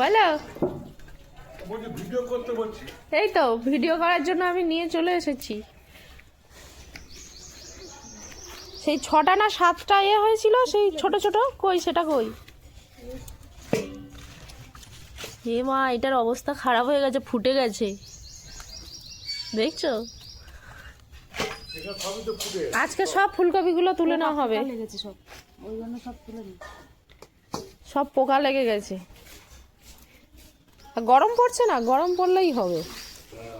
বলো। বলছি ভিডিও করতে বলছি। এই তো ভিডিও করার জন্য আমি নিয়ে চলে এসেছি। সেই ছটা না সাতটা এ হয়েছিল সেই ছোট ছোট কই সেটা কই? হে মা এটার অবস্থা খারাপ হয়ে গেছে ফুটে গেছে। দেখছ? আজকে সব ফুলকপিগুলো তুলে নেওয়া হবে। সব। ওই জন্য সব তুলে সব পোকা লেগে গেছে। গরম পড়ছে না গরম পড়লেই হবে।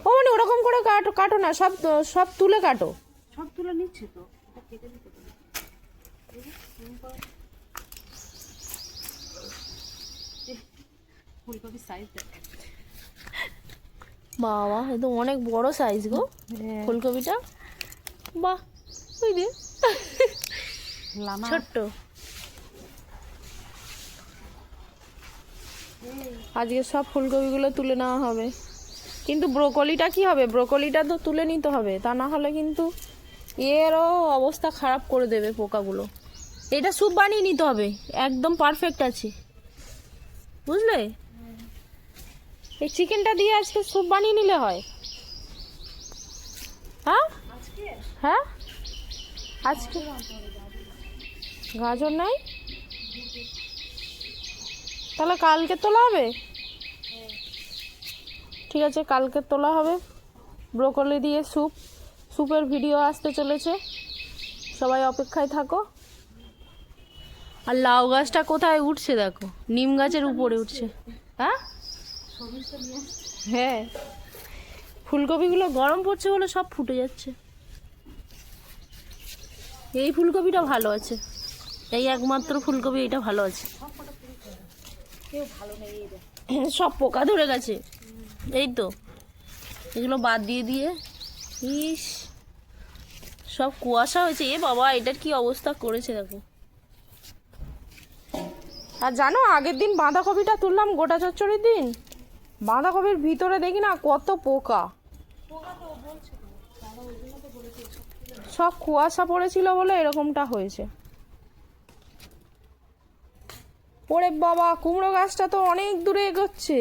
ও মানে ওরকম করে কাটো কাটো না সব সব তুলে কাটো। সব তুলে নিচ্ছে তো। ফুলকপির সাইজ বাবা এ তো অনেক বড় সাইজ গো ফুলকপিটা। বাহ ওই দে ছোট্ট। আজকে সব ফুলকপিগুলো তুলে নেওয়া হবে। কিন্তু ব্রোকলিটা কি হবে? ব্রোকলিটা তো তুলে নিতে হবে। তা না হলে কিন্তু এরও অবস্থা খারাপ করে দেবে পোকাগুলো। এটা স্যুপ বানিয়ে নিতে হবে। একদম পারফেক্ট আছে। বুঝলে? এই চিকেনটা দিয়ে আজকে স্যুপ বানিয়ে নিলে হয়। হ্যাঁ? হ্যাঁ? আজকে? গাজর নাই? তাহলে কালকে তোলা হবে? ঠিক আছে কালকে তোলা হবে। ব্রোকলি দিয়ে স্যুপ। স্যুপের ভিডিও আসতে চলেছে। সবাই অপেক্ষায় থাকো। আর লাউ গাছটা কোথায় উঠছে দেখো? নিম গাছের উপরে উঠছে। হ্যাঁ? হ্যাঁ। ফুলকপিগুলো গরম পড়ছে বলে সব ফুটে যাচ্ছে। এই ফুলকপিটা ভালো আছে। এই একমাত্র ফুলকপি এটা ভালো আছে। সব পোকা ধরে গেছে। এই তো। এগুলো বাদ দিয়ে দিয়ে। ইস। সব কুয়াশা হয়েছে। এ বাবা এটার কি অবস্থা করেছে দেখো। আর জানো আগের দিন বাঁধাকপিটা তুললাম গোটা চচ্চড়ির দিন। বাঁধাকপির ভিতরে দেখি না কত পোকা। সব কুয়াশা পড়েছিল বলে এরকমটা হয়েছে। ওরে বাবা, কুমড়ো গাছটা তো অনেক দূরে এগোচ্ছে।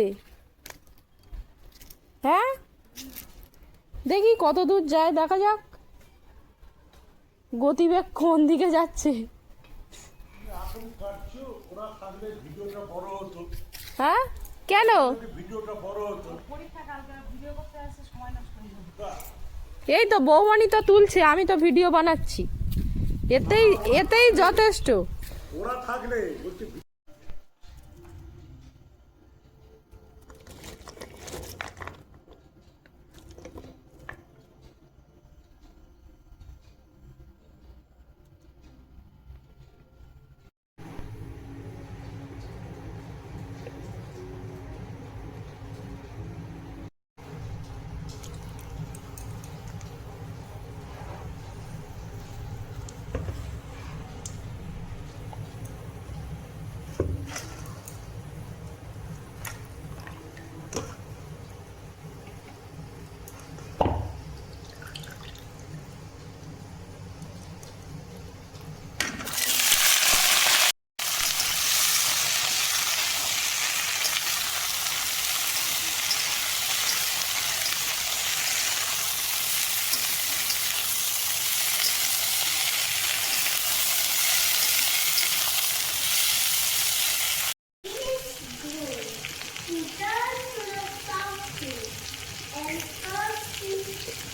হ্যাঁ? দেখি কত দূর যায়, দেখা যাক। গতিবেগ কোন দিকে যাচ্ছে? হ্যাঁ? কেন? এই তো বৌমণি তো তুলছে, আমি তো ভিডিও বানাচ্ছি। এতেই এতেই যথেষ্ট। ওরা থাকলে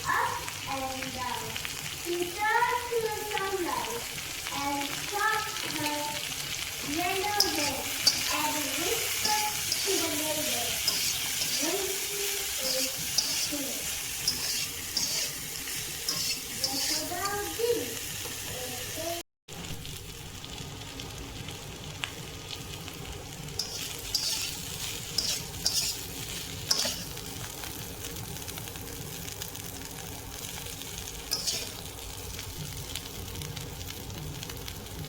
up and down. He turned to